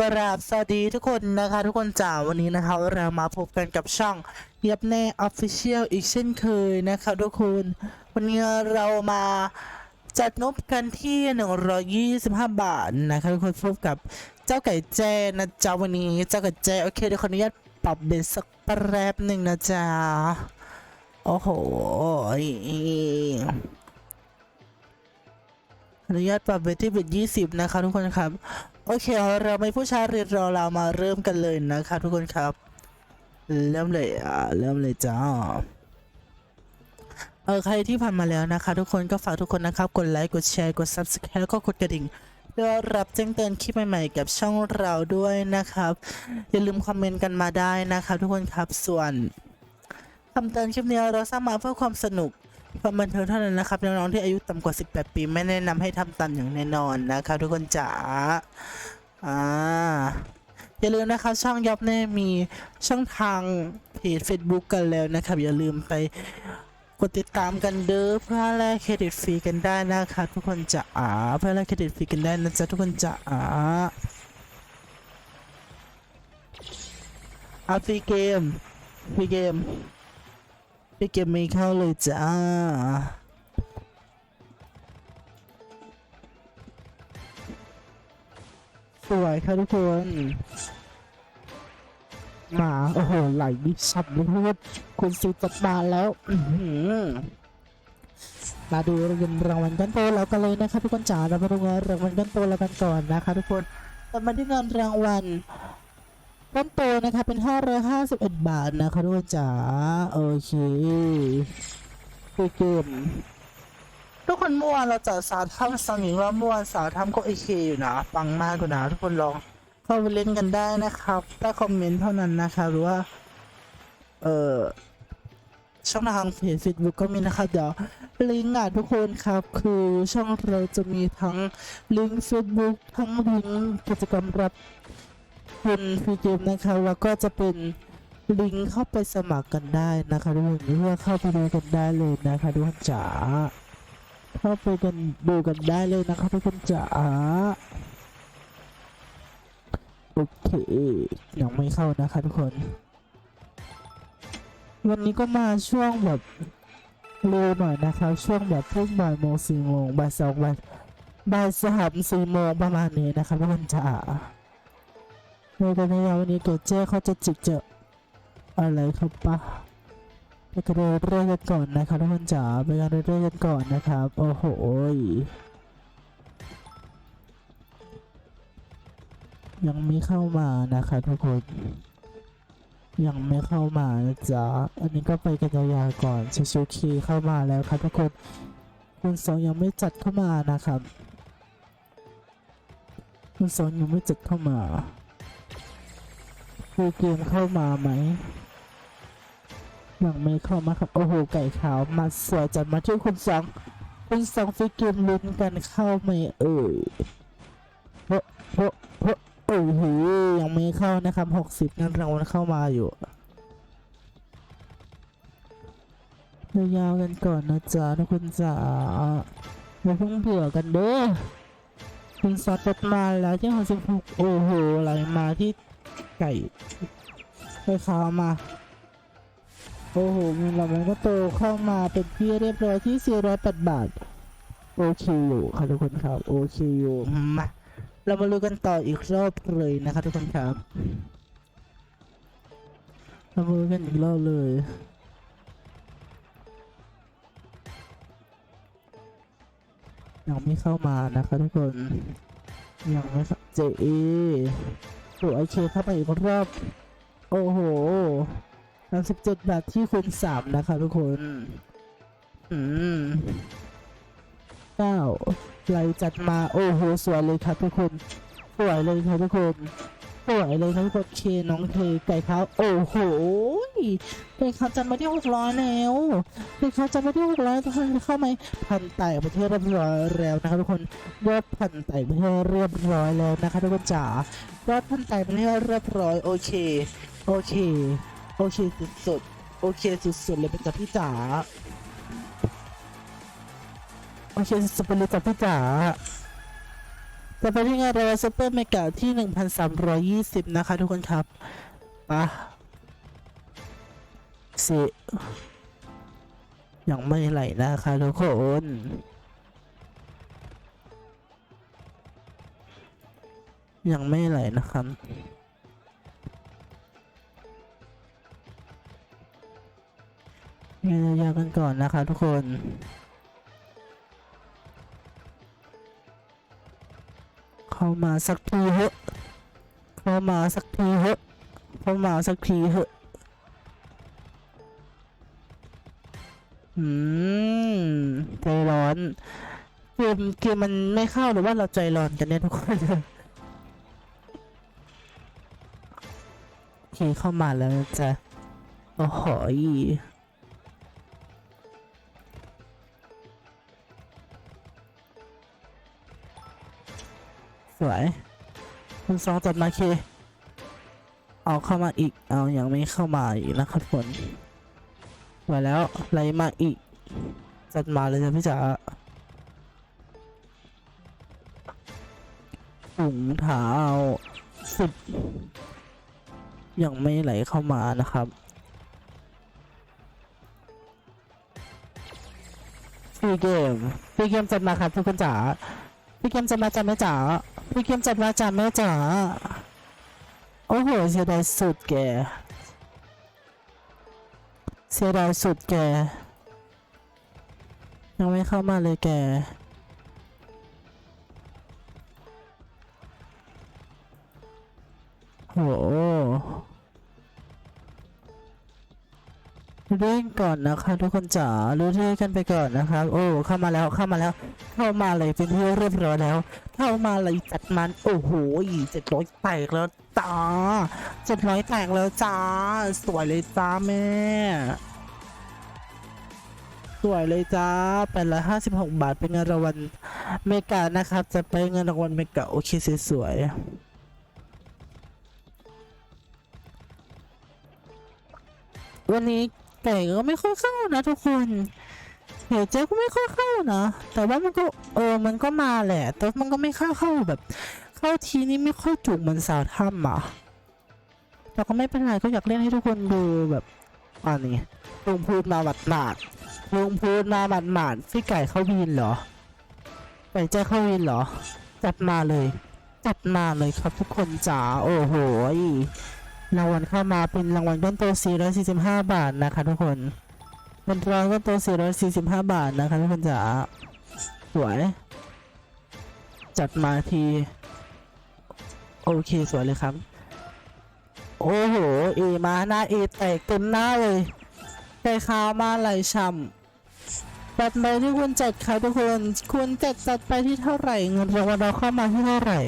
กราบสวัสดีทุกคนนะคะ ทุกคนจ๋าวันนี้นะคะเรามาพบกันกับช่องเย็บแน่ Official อีกเช่นเคยนะคะ ทุกคน วันนี้เรามาจัดงบกันที่ 125 บาทนะคะ ทุกคนพบกับเจ้าไก่แจ้นะจ๊ะวันนี้เจ้าไก่แจ้โอเคเดี๋ยวขออนุญาตปรับเบสสักแป๊บหนึ่งนะจ๊ะโอ้โหอนุญาตปรับเบสที่เป็น20 นะคะทุกคนครับ โอเค เราไม่ผู้ชายเรียนรอเรามาเริ่มกันเลยนะคะทุกคนครับ เริ่มเลยอะเริ่มเลยจ้าเออใครที่ผ่านมาแล้วนะคะ ทุกคนก็ฝากทุกคนนะครับ กดไลค์กดแชร์กด subscribe แล้วก็กดกระดิ่งเพื่อรับแจ้งเตือนคลิปใหม่ๆ กับช่องเราด้วยนะครับ อย่าลืมคอมเมนต์กันมาได้นะครับทุกคนครับส่วนคำเตือนคลิปนี้เราสร้างมาเพื่อความสนุก ความบันเทิงเท่านั้นนะครับน้องๆที่อายุต่ำกว่า 18 ปีไม่แนะนำให้ทำตามอย่างแน่นอนนะครับทุกคนจ๋าอ่าอย่าลืมนะครับช่องยับแน่มีช่องทางเพจ Facebook กันแล้วนะครับ อย่าลืมไปกดติดตามกันเด้อเพื่อแลกเครดิตฟรีกันได้นะครับทุกคนจ๋าเพื่อแลกเครดิตฟรีกันได้นะจ๊ะทุกคนจ๋าอาฟรีเกมฟรีเกม พี่เก็บไม่เข้าเลยจ้า สวยค่ะทุกคนมาโอ้โหไหลดิฉับเลยครับคุณสุจัดมาแล้วมาดูเงินรางวัลกันโตแล้วกันเลยนะคะทุกคนจ๋าเรามาดูเงินรางวัลกันโตแล้วกันก่อนนะคะทุกคนแต่มาที่เงินรางวัล ต้นโตนะคะเป็น 551 บาทนะคะทุกคนจ๋าโอเคเกมทุกคนเมื่อวานเราจัดสาวทำสังหิงแล้วเมื่อวานสาวทำก็โอเคอยู่นะปังมากกว่านะทุกคนลองเข้าไปเล่นกันได้นะครับใต้คอมเมนต์เท่านั้นนะคะหรือว่า เออช่องทางเพจ Facebook ก็มีนะครับเดี๋ยวลิงก์อะทุกคนครับ คือช่องเราจะมีทั้งลิงก์ Facebook ทั้งลิงก์กิจกรรมรับ คุณฟรีเกมนะคะแล้วก็จะเป็นลิงก์เข้าไปสมัครกันได้นะคะทุกคนเพื่อเข้าไปดูกันได้เลยนะคะทุกคนจ๋าเข้าไปกันดูกันได้เลยนะคะทุกคนจ๋าโอเคยังไม่เข้านะคะทุกคน วันนี้ก็มาช่วงแบบเร็วหน่อยนะคะช่วงแบบพวกบ่ายโมงสี่โมงบ่ายสองบ่ายบ่ายสามสี่โมงประมาณนี้นะคะทุกคนจ๋า ในตอนนี้วันนี้เกิดเจ้เขาจะจิกเจออะไรครับปะไปกันเรื่อยๆกันก่อนนะครับทุกคนจ๋าไปกันเรื่อยๆกันก่อนนะครับโอ้โหยังไม่เข้ามานะคะทุกคน ยังไม่เข้ามานะจ๊ะอันนี้ก็ไปกันยาวๆก่อนชูชูคีเข้ามาแล้วครับทุกคนคุณสองยังไม่จัดเข้ามานะครับคุณสองยังไม่จัดเข้ามา คือเกมเข้ามาไหมยังไม่เข้ามาครับ โอ้โห ไก่ขาว มาสวยจัดมาที่คุณสองคุณสองฟิกเกมลุ้นกันเข้าไหมเอ่ยเพราะเพราะเพราะโอ้โหยังไม่เข้านะครับหกสิบนั่นรางวัลเข้ามาอยู่ยาวๆกันก่อนนะจ๊ะทุกคนจ๋าอย่าเพิ่งเบื่อกันเด้อคุณซอสมาแล้วที่หกสิบหกโอ้โหไหลมาที่ ไก่ไก่ขาวมา โอ้โหเงินเรามันก็โตเข้ามาเป็นที่เรียบร้อยที่408บาท โอเคอยู่ค่ะทุกคนครับ โอเคอยู่มาเรามาลุยกันต่ออีกรอบเลยนะคะทุกคนครับเรามาลุยกันอีกรอบเลยยังไม่เข้ามานะคะทุกคนยังไม่เข้าเจเอ โอ้โอเคเข้าไปอีกรอบ โอ้โหสามสิบเจ็ดบาทที่คูณสามนะคะทุกคน อืมเก้าไหลจัดมา โอ้โห สวยเลยครับทุกคน สวยเลยครับทุกคน สวยเลยครับทุกคนเคน้องเคไก่ขาโอ้โหไก่ขาจัดมาที่หกร้อยแล้วไก่ขาจัดมาที่หกร้อยทุกคนเข้าไหมพันไต่ประเทศเรียบร้อยแล้วนะครับทุกคนยอดพันไต่ประเทศเรียบร้อยแล้วนะคะทุกคนจ๋ายอดพันไต่ประเทศเรียบร้อยโอเคโอเคโอเคสุดๆโอเคสุดๆเลยเป็นจาพี่จ๋าโอเคสุดๆเลยจาพี่จ๋า จะไปที่งานเรซูเปอร์เมกาที่ 1,320 นะคะทุกคนครับปะสิยังไม่ไหลนะคะทุกคนยังไม่ไหลนะครับยืนยาวๆกันก่อนนะคะทุกคน เข้ามาสักทีเหอะเข้ามาสักทีเหอะเข้ามาสักทีเหอะอืมใจร้อนเกมเกมมันไม่เข้าหรือว่าเราใจร้อนกันเนี่ยทุกคนโอเคเข้ามาแล้วจะโอ้โห สวยคุณสองจัดมาเค เอาเข้ามาอีก เอาอยังไม่เข้ามาอีกนะครับผลมาแล้วไหลมาอีก จัดมาเลยจ้ะพี่จ๋าถุงเท้าสิบยังไม่ไหลเข้ามานะครับฟรีเกมฟรีเกมจัดมาครับทุกคนจ๋าฟรีเกมจัดมาจ้ะแม่จ๋า พี่เกมจัดมาจ้ะแม่จ๋าโอ้โหเสียดายสุดแกเสียดายสุดแก ยังไม่เข้ามาเลยแกโห เร่งก่อนนะคะทุกคนจ๋ารู้ที่กันไปก่อนนะครับโอ้เข้ามาแล้วเข้ามาแล้ว เข้ามาเลยเป็นที่เรียบร้อยแล้ว เข้ามาเลยจัดมันโอ้โหเจ็ดร้อยแตกแล้วจ้าเจ็ดร้อยแตกแล้วจ้าสวยเลยจ้าแม่สวยเลยจ้าแปดร้อยห้าสิบหกบาทเป็นเงินรางวัลเมกานะครับ จะไปเงินรางวัลเมกาโอเคสวยๆวันนี้ ไก่ก็ไม่ค่อยเข้านะทุกคนเดี๋ยวเจ๊ก็ไม่ค่อยเข้านะแต่ว่ามันก็เออมันก็มาแหละ แต่มันก็ไม่เข้าเข้าแบบ เข้าทีนี้ไม่ค่อยจุกเหมือนสาวถ้ำอะแต่ก็ไม่เป็นไรก็อยากเล่นให้ทุกคนดูแบบอันนี้ลุงพูดมาหมัดหมาดลุงพูดมาหมัดหมาดๆพี่ไก่เข้าวินเหรอไก่เจ๊เข้าวินเหรอจัดมาเลยจัดมาเลยครับทุกคนจ๋าโอ้โห รางวัลเข้ามาเป็นรางวัลต้นโต445 บาทนะคะทุกคนเป็นรางวัลต้นโต445 บาทนะคะทุกคนจ๋าสวย จัดมาที โอเคสวยเลยครับ โอ้โหเอมาหน้าเอแตกเต็มหน้าเลยใจขาวมาไหลช่ำจัดไปที่คุณจัดค่ะทุกคน คุณจัดจัดไปที่เท่าไหร่ เงินรางวัลเราเข้ามาที่เท่าไหร่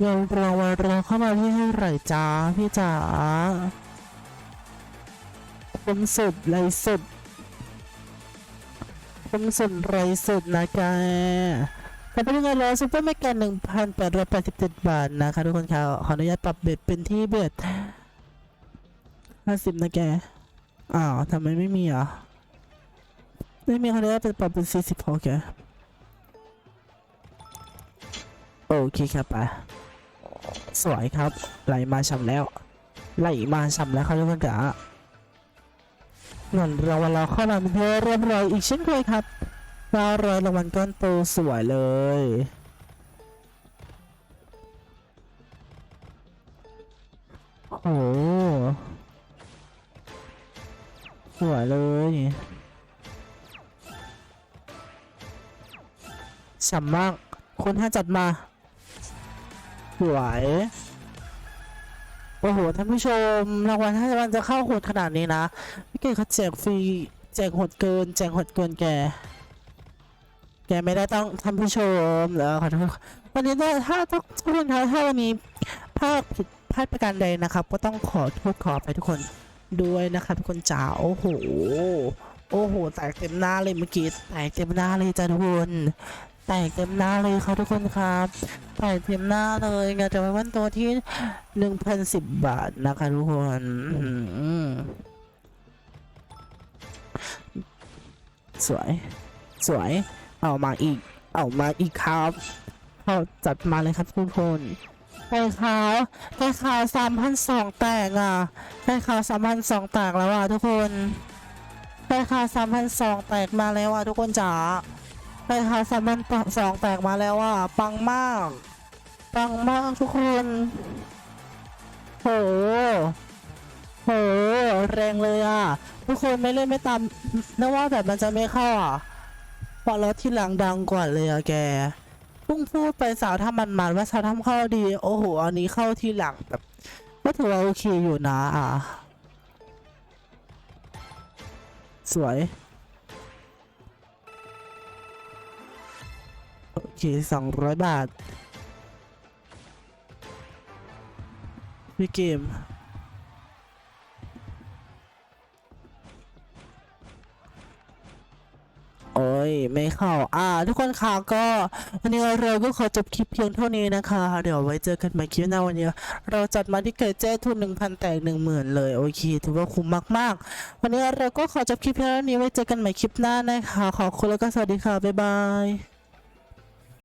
เงินรางวัลเราเข้ามาที่เท่าไหร่จ้าพี่จ๋าคมสุดไรสุดคมสุดไรสุดนะแกแต่เป็นเงินเราซุปเปอร์แมกแกนหนึ่งพันแปดร้อยแปดสิบเจ็ดบาทนะคะทุกคนค่ะขออนุญาตปรับเบ็ดเป็นที่เบ็ดห้าสิบนะแก อ้าวทำไมไม่มีอะไม่มีขออนุญาตปรับเป็นสี่สิบพอแกโอเคครับไป สวยครับ ไหลมาช่ำแล้ว ไหลมาช่ำแล้วครับทุกคนจ๋าเงินรางวัลเราเข้ามาเป็นที่เรียบร้อยอีกเช่นเคยครับเรารอยรางวัลก้อนโตสวยเลยโอ้สวยเลยฉ่ำมากคนห้าจัดมา สวยโอ้โหท่านผู้ชมรางวัลถ้ามันจะเข้าโหดขนาดนี้นะพี่เก๋เขาแจกฟรีแจกโหดเกินแจกโหดเกินแก แกไม่ได้ต้องท่านผู้ชมแล้วขอโทษวันนี้ถ้าถ้าทุกคนคะถ้าวันนี้พลาดผิดพลาดประการใดนะครับ ก็ต้องขอโทษขอไปทุกคนด้วยนะครับทุกคนจ๋าโอ้โหโอ้โหแตกเต็มหน้าเลยเมื่อกี้แตกเต็มหน้าเลยจ้าทุกคน แตกเต็มหน้าเลยครับทุกคนครับแตกเต็มหน้าเลยงานจะไว้วันตัวที่หนึ่งพันสิบบาทนะคะทุกคนสวย สวย เอามาอีก เอามาอีกครับเข้าจัดมาเลยครับทุกคนไข่ขาวไข่ขาวสามพันสองแตกอะไข่ขาวสามพันสองแตกแล้วอะทุกคนไข่ขาวสามพันสองแตกมาแล้วอะทุกคนจ๋า ไข่ขาวสามพันสองแตกมาแล้วอะ ปังมาก ปังมากทุกคน โห โห แรงเลยอะ ทุกคนไม่เล่นไม่ตามนึกว่าแบบมันจะไม่เข้าอะพอแล้วที่หลังดังกว่าเลยอะแกพุ่งพูดไปสาวทำมันมันว่าสาวทำเข้าดี โอ้โห อันนี้เข้าที่หลังแบบก็ถือว่าโอเคอยู่นะอะ สวย โอเคสองร้อยบาทพี่เกม โอ้ย ไม่เข้า อ่า ทุกคนค่ะก็ วันนี้เราก็ขอจบคลิปเพียงเท่านี้นะคะ เดี๋ยวไว้เจอกันใหม่คลิปหน้าวันนี้ เราจัดมาที่เกิดเจ้ทุนหนึ่งพันแตกหนึ่งหมื่นเลย โอเค ถือว่าคุ้มมาก ๆ วันนี้เราก็ขอจบคลิปเพียงเท่านี้ไว้เจอกันใหม่คลิปหน้านะคะ ขอบคุณแล้วก็สวัสดีค่ะ บ๊ายบาย